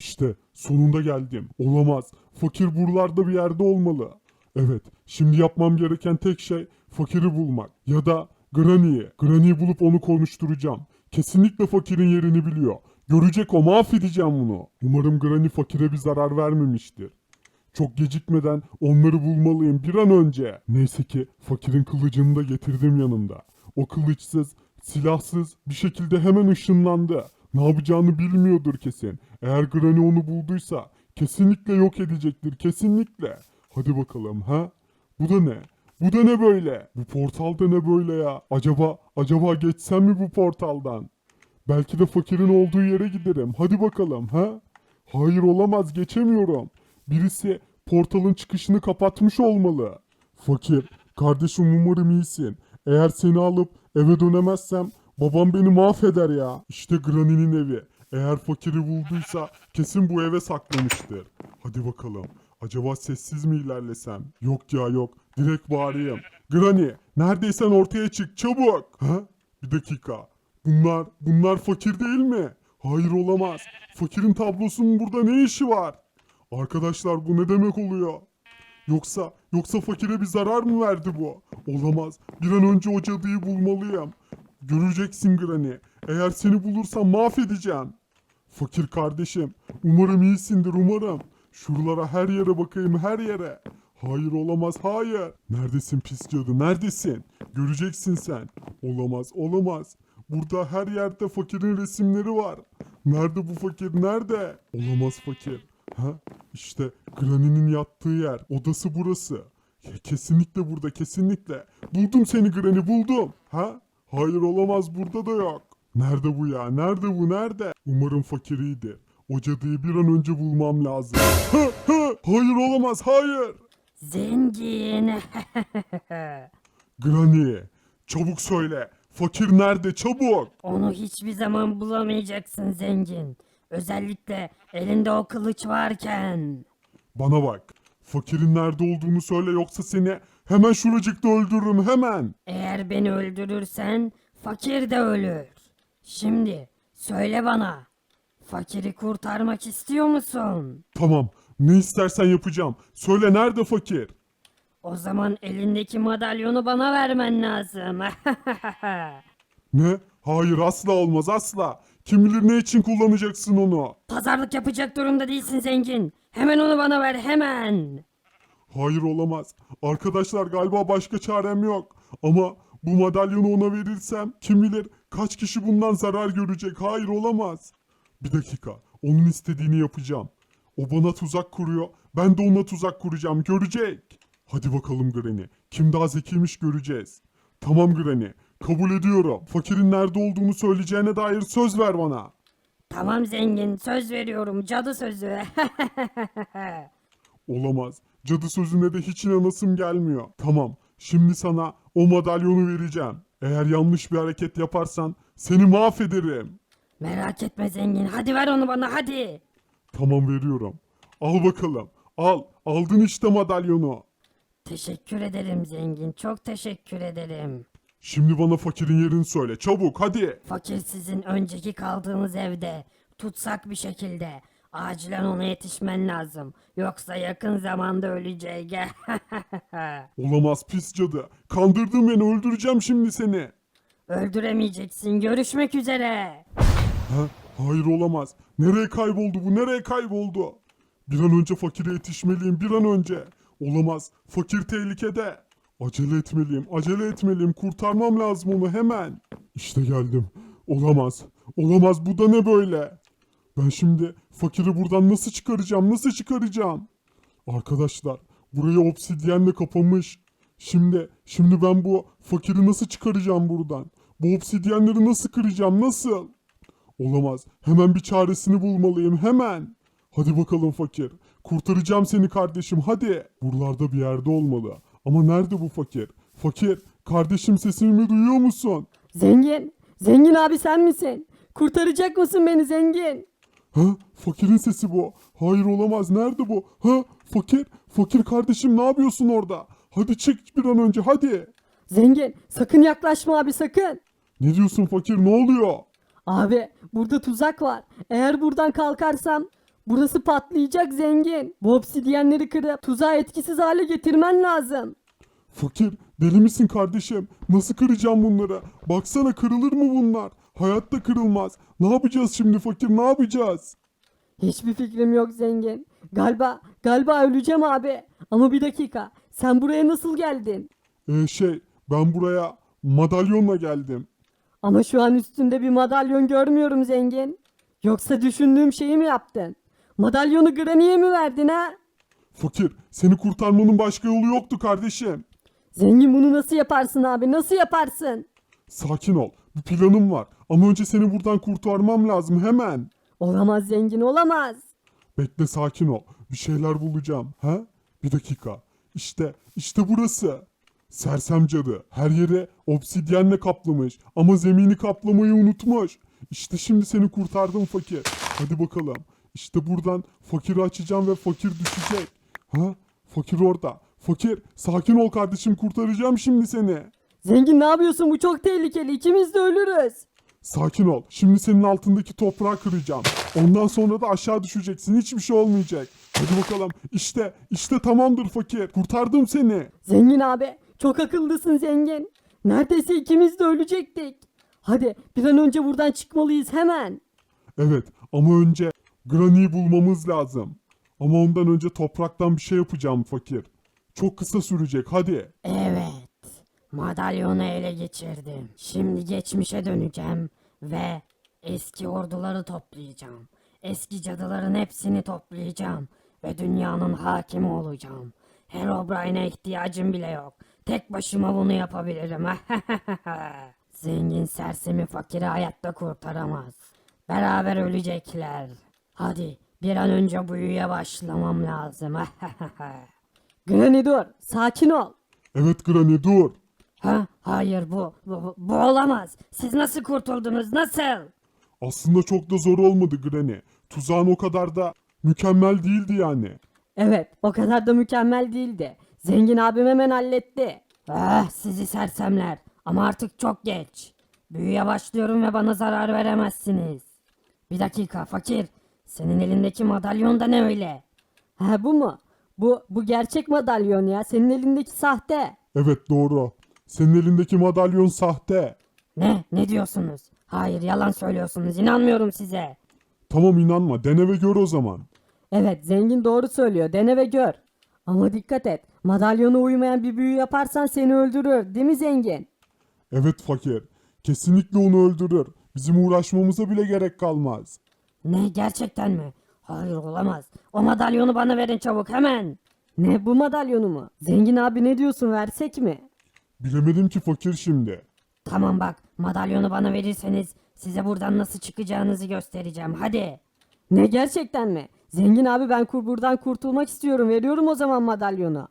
İşte sonunda geldim. Olamaz. Fakir buralarda bir yerde olmalı. Evet, şimdi yapmam gereken tek şey fakiri bulmak. Ya da Granny'yi. Granny'yi bulup onu konuşturacağım. Kesinlikle fakirin yerini biliyor. Görecek o mahvedeceğim bunu. Umarım Granny fakire bir zarar vermemiştir. Çok gecikmeden onları bulmalıyım bir an önce. Neyse ki fakirin kılıcını da getirdim yanımda. O kılıçsız, silahsız bir şekilde hemen ışınlandı. Ne yapacağını bilmiyordur kesin. Eğer Granny onu bulduysa kesinlikle yok edecektir kesinlikle. Hadi bakalım ha? Bu da ne? Bu da ne böyle? Bu portalda ne böyle ya? Acaba acaba geçsem mi bu portaldan? Belki de fakirin olduğu yere giderim. Hadi bakalım ha? Hayır olamaz geçemiyorum. Birisi portalın çıkışını kapatmış olmalı. Fakir, kardeşim umarım iyisin. Eğer seni alıp eve dönemezsem babam beni mahveder ya. İşte Granny'nin evi. Eğer fakiri bulduysa kesin bu eve saklamıştır. Hadi bakalım. Acaba sessiz mi ilerlesem? Yok ya yok. Direkt bağırayım. Granny neredeysen ortaya çık çabuk. Ha? Bir dakika. Bunlar, bunlar fakir değil mi? Hayır olamaz. Fakirin tablosunun burada ne işi var? Arkadaşlar bu ne demek oluyor? Yoksa, yoksa fakire bir zarar mı verdi bu? Olamaz. Bir an önce o cadıyı bulmalıyım. Göreceksin Granny. Eğer seni bulursam mahvedeceğim. Fakir kardeşim, umarım iyisindir umarım. Şuralara her yere bakayım her yere. Hayır olamaz hayır. Neredesin pis cadı neredesin? Göreceksin sen. Olamaz olamaz. Burada her yerde fakirin resimleri var. Nerede bu fakir nerede? Olamaz fakir. Ha? İşte Granny'nin yattığı yer. Odası burası. Kesinlikle burada kesinlikle. Buldum seni Granny buldum. Ha? Hayır olamaz burada da yok. Nerede bu ya? Nerede bu? Nerede? Umarım fakir iyidir. O cadıyı bir an önce bulmam lazım. Ha, ha! Hayır olamaz hayır. Zengin. Granny çabuk söyle. Fakir nerede çabuk. Onu hiçbir zaman bulamayacaksın zengin. Özellikle elinde o kılıç varken. Bana bak. Fakirin nerede olduğunu söyle yoksa seni hemen şuracıkta öldürürüm hemen. Eğer beni öldürürsen fakir de ölür. Şimdi söyle bana. Fakiri kurtarmak istiyor musun? Tamam ne istersen yapacağım. Söyle nerede fakir? O zaman elindeki madalyonu bana vermen lazım. Ne? Hayır asla olmaz asla. Kim bilir ne için kullanacaksın onu. Pazarlık yapacak durumda değilsin zengin. Hemen onu bana ver hemen. Hayır olamaz. Arkadaşlar galiba başka çarem yok. Ama bu madalyonu ona verirsem kim bilir kaç kişi bundan zarar görecek. Hayır olamaz. Bir dakika. Onun istediğini yapacağım. O bana tuzak kuruyor. Ben de ona tuzak kuracağım. Görecek. Hadi bakalım Granny. Kim daha zekiymiş göreceğiz. Tamam Granny. Kabul ediyorum. Fakirin nerede olduğunu söyleyeceğine dair söz ver bana. Tamam zengin söz veriyorum cadı sözü. Olamaz. Cadı sözüne de hiç inanasım gelmiyor. Tamam. Şimdi sana o madalyonu vereceğim. Eğer yanlış bir hareket yaparsan seni mahvederim. Merak etme zengin hadi ver onu bana hadi. Tamam veriyorum. Al bakalım. Al. Aldın işte madalyonu. Teşekkür ederim zengin çok teşekkür ederim. Şimdi bana fakirin yerini söyle. Çabuk hadi. Fakir sizin önceki kaldığınız evde tutsak bir şekilde. Acilen ona yetişmen lazım. Yoksa yakın zamanda ölecek. Olamaz pis cadı. Kandırdın beni öldüreceğim şimdi seni. Öldüremeyeceksin. Görüşmek üzere. Ha? Hayır olamaz. Nereye kayboldu bu? Nereye kayboldu? Bir an önce fakire yetişmeliyim. Bir an önce. Olamaz. Fakir tehlikede. Acele etmeliyim. Acele etmeliyim. Kurtarmam lazım onu hemen. İşte geldim. Olamaz. Olamaz. Bu da ne böyle? Ben şimdi fakiri buradan nasıl çıkaracağım? Nasıl çıkaracağım? Arkadaşlar burayı obsidyenle kapamış. Şimdi şimdi ben bu fakiri nasıl çıkaracağım buradan? Bu obsidyenleri nasıl kıracağım? Nasıl? Olamaz. Hemen bir çaresini bulmalıyım. Hemen. Hadi bakalım fakir. Kurtaracağım seni kardeşim. Hadi. Buralarda bir yerde olmalı. Ama nerede bu fakir? Fakir. Kardeşim sesimi duyuyor musun? Zengin, zengin abi sen misin? Kurtaracak mısın beni zengin? Ha? Fakirin sesi bu. Hayır olamaz. Nerede bu? Ha? Fakir. Fakir kardeşim ne yapıyorsun orada? Hadi çık bir an önce hadi. Zengin, sakın yaklaşma abi sakın. Ne diyorsun fakir? Ne oluyor? Abi, burada tuzak var. Eğer buradan kalkarsam Burası patlayacak zengin. Bu obsidyenleri kırıp tuzağı etkisiz hale getirmen lazım. Fakir deli misin kardeşim? Nasıl kıracağım bunları? Baksana kırılır mı bunlar? Hayatta kırılmaz. Ne yapacağız şimdi fakir ne yapacağız? Hiçbir fikrim yok zengin. Galiba, galiba öleceğim abi. Ama bir dakika. Sen buraya nasıl geldin? Ee, şey ben buraya madalyonla geldim. Ama şu an üstünde bir madalyon görmüyorum zengin. Yoksa düşündüğüm şeyi mi yaptın? Madalyonu Granny'e mi verdin ha? Fakir seni kurtarmanın başka yolu yoktu kardeşim. Zengin bunu nasıl yaparsın abi? Nasıl yaparsın? Sakin ol. Bir planım var. Ama önce seni buradan kurtarmam lazım hemen. Olamaz zengin olamaz. Bekle sakin ol. Bir şeyler bulacağım. Ha? Bir dakika. İşte, işte burası. Sersem cadı. Her yere obsidyenle kaplamış. Ama zemini kaplamayı unutmuş. İşte şimdi seni kurtardım fakir. Hadi bakalım. İşte buradan fakiri açacağım ve fakir düşecek. Ha? Fakir orada. Fakir sakin ol kardeşim kurtaracağım şimdi seni. Zengin ne yapıyorsun? Bu çok tehlikeli. İkimiz de ölürüz. Sakin ol. Şimdi senin altındaki toprağı kıracağım. Ondan sonra da aşağı düşeceksin. Hiçbir şey olmayacak. Hadi bakalım. İşte, işte tamamdır fakir. Kurtardım seni. Zengin abi çok akıllısın zengin. Neredeyse ikimiz de ölecektik. Hadi bir an önce buradan çıkmalıyız hemen. Evet ama önce Granny'i bulmamız lazım. Ama ondan önce topraktan bir şey yapacağım fakir. Çok kısa sürecek hadi. Evet. Madalyonu ele geçirdim. Şimdi geçmişe döneceğim ve eski orduları toplayacağım. Eski cadıların hepsini toplayacağım ve dünyanın hakimi olacağım. Herobrine'e ihtiyacım bile yok. Tek başıma bunu yapabilirim. Zengin sersemi fakiri hayatta kurtaramaz. Beraber ölecekler. Hadi bir an önce büyüye başlamam lazım. Granny dur sakin ol. Evet Granny dur. Ha, hayır bu, bu, bu, olamaz. Siz nasıl kurtuldunuz, nasıl? Aslında çok da zor olmadı Granny. Tuzağın o kadar da mükemmel değildi yani. Evet o kadar da mükemmel değildi. Zengin abim hemen halletti. Ah, sizi sersemler. Ama artık çok geç. Büyüye başlıyorum ve bana zarar veremezsiniz. Bir dakika fakir. Senin elindeki madalyon da ne öyle? Ha bu mu? Bu bu gerçek madalyon ya. Senin elindeki sahte. Evet doğru. Senin elindeki madalyon sahte. Ne? Ne diyorsunuz? Hayır yalan söylüyorsunuz. İnanmıyorum size. Tamam inanma dene ve gör o zaman. Evet zengin doğru söylüyor. Dene ve gör. Ama dikkat et. Madalyona uymayan bir büyü yaparsan seni öldürür. Değil mi zengin? Evet fakir. Kesinlikle onu öldürür. Bizim uğraşmamıza bile gerek kalmaz. Ne gerçekten mi? Hayır olamaz. O madalyonu bana verin çabuk hemen. Ne bu madalyonu mu? Zengin abi ne diyorsun versek mi? Bilemedim ki fakir şimdi. Tamam bak madalyonu bana verirseniz size buradan nasıl çıkacağınızı göstereceğim. Hadi. Ne gerçekten mi? Zengin abi ben kur buradan kurtulmak istiyorum. Veriyorum o zaman madalyonu.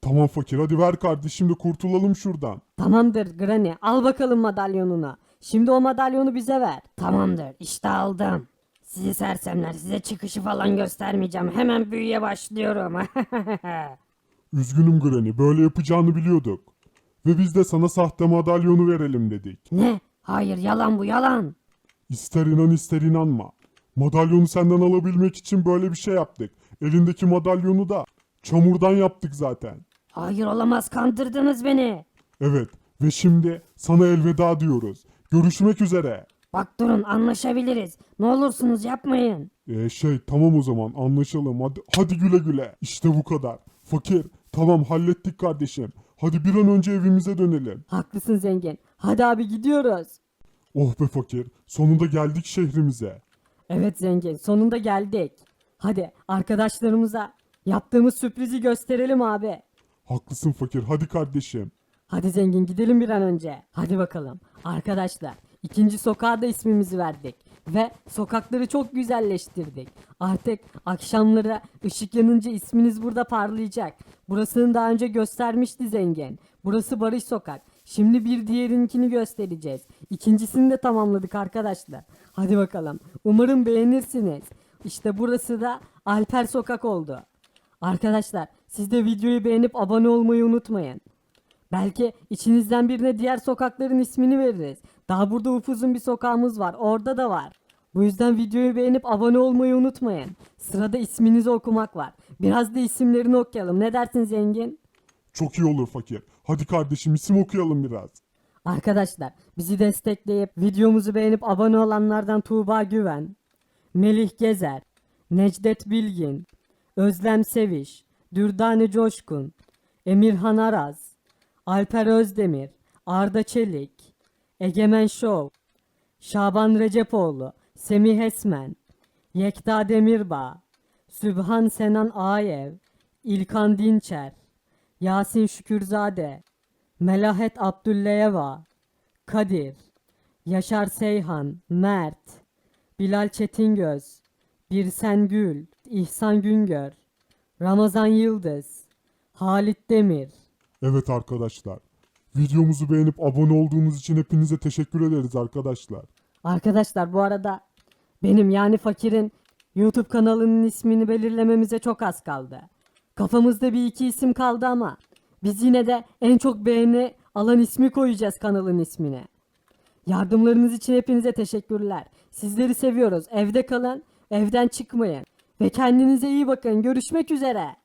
Tamam fakir hadi ver kardeşim de kurtulalım şuradan. Tamamdır Granny al bakalım madalyonunu. Şimdi o madalyonu bize ver. Tamamdır işte aldım. Sizi sersemler size çıkışı falan göstermeyeceğim. Hemen büyüye başlıyorum. Üzgünüm Granny böyle yapacağını biliyorduk. Ve biz de sana sahte madalyonu verelim dedik. ne? Hayır yalan bu yalan. İster inan ister inanma. Madalyonu senden alabilmek için böyle bir şey yaptık. Elindeki madalyonu da çamurdan yaptık zaten. Hayır olamaz kandırdınız beni. Evet ve şimdi sana elveda diyoruz. Görüşmek üzere. Bak durun anlaşabiliriz. Ne olursunuz yapmayın. Ee, şey tamam o zaman anlaşalım hadi, hadi güle güle. İşte bu kadar. Fakir tamam hallettik kardeşim. Hadi bir an önce evimize dönelim. Haklısın zengin. Hadi abi gidiyoruz. Oh be fakir sonunda geldik şehrimize. Evet zengin sonunda geldik. Hadi arkadaşlarımıza yaptığımız sürprizi gösterelim abi. Haklısın fakir hadi kardeşim. Hadi zengin gidelim bir an önce. Hadi bakalım. Arkadaşlar ikinci sokağa da ismimizi verdik. Ve sokakları çok güzelleştirdik. Artık akşamları ışık yanınca isminiz burada parlayacak. Burasını daha önce göstermişti zengin. Burası Barış Sokak. Şimdi bir diğerinkini göstereceğiz. İkincisini de tamamladık arkadaşlar. Hadi bakalım. Umarım beğenirsiniz. İşte burası da Alper Sokak oldu. Arkadaşlar siz de videoyu beğenip abone olmayı unutmayın. Belki içinizden birine diğer sokakların ismini veririz. Daha burada upuzun bir sokağımız var. Orada da var. Bu yüzden videoyu beğenip abone olmayı unutmayın. Sırada isminizi okumak var. Biraz da isimlerini okuyalım. Ne dersin zengin? Çok iyi olur fakir. Hadi kardeşim isim okuyalım biraz. Arkadaşlar bizi destekleyip videomuzu beğenip abone olanlardan Tuğba Güven, Melih Gezer, Necdet Bilgin, Özlem Seviş, Dürdane Coşkun, Emirhan Araz, Alper Özdemir, Arda Çelik, Egemen Şov, Şaban Recepoğlu, Semih Esmen, Yekta Demirbağ, Sübhan Senan Ağayev, İlkan Dinçer, Yasin Şükürzade, Melahet Abdülleyeva, Kadir, Yaşar Seyhan, Mert, Bilal Çetingöz, Birsen Gül, İhsan Güngör, Ramazan Yıldız, Halit Demir, Evet arkadaşlar. Videomuzu beğenip abone olduğunuz için hepinize teşekkür ederiz arkadaşlar. Arkadaşlar bu arada benim yani fakirin YouTube kanalının ismini belirlememize çok az kaldı. Kafamızda bir iki isim kaldı ama biz yine de en çok beğeni alan ismi koyacağız kanalın ismine. Yardımlarınız için hepinize teşekkürler. Sizleri seviyoruz. Evde kalın, evden çıkmayın. Ve kendinize iyi bakın. Görüşmek üzere.